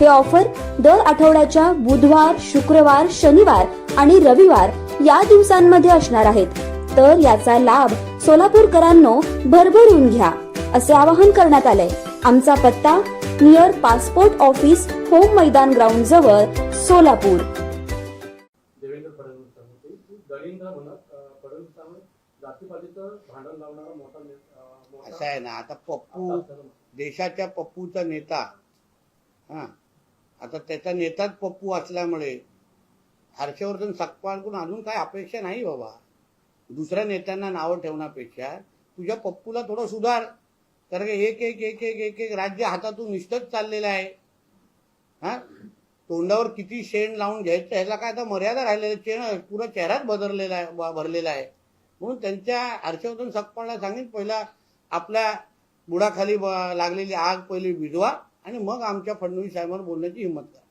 हे ऑफर दर आठवड्याच्या बुधवार शुक्रवार शनिवार आणि रविवार या दिवसांमध्ये असणार आहेत. तर याचा लाभ सोलापूरकरांनो भरभरून घ्या असे आवाहन करण्यात आलंय. आमचा पत्ता नियर पासपोर्ट ऑफिस होम मैदान ग्राउंड जवळ सोलापूर. असं आहे ना आता पप्पू देशाच्या पप्पूचा नेता. हा. आता त्याचा नेताच पप्पू असल्यामुळे हर्षवर्धन सकपाळकडून अजून काय अपेक्षा नाही बाबा. दुसऱ्या नेत्यांना नावं ठेवण्यापेक्षा तुझ्या पप्पूला थोडं सुधार. कारण की एक एक एक एक एक एक राज्य हातातून निष्ठच चाललेलं आहे. हा? तोंडावर किती शेण लावून घ्यायचं ह्याला काय आता मर्यादा राहिलेलं शेण पुरा चेहराच बदललेला आहे भरलेला आहे. म्हणून त्यांच्या हर्षवर्धन सकपाळला सांगेन पहिला आपल्या बुडाखाली लागलेली आग पहिली विधवा आणि मग आमच्या फडणवीस साहेबांना बोलण्याची हिंमत करा.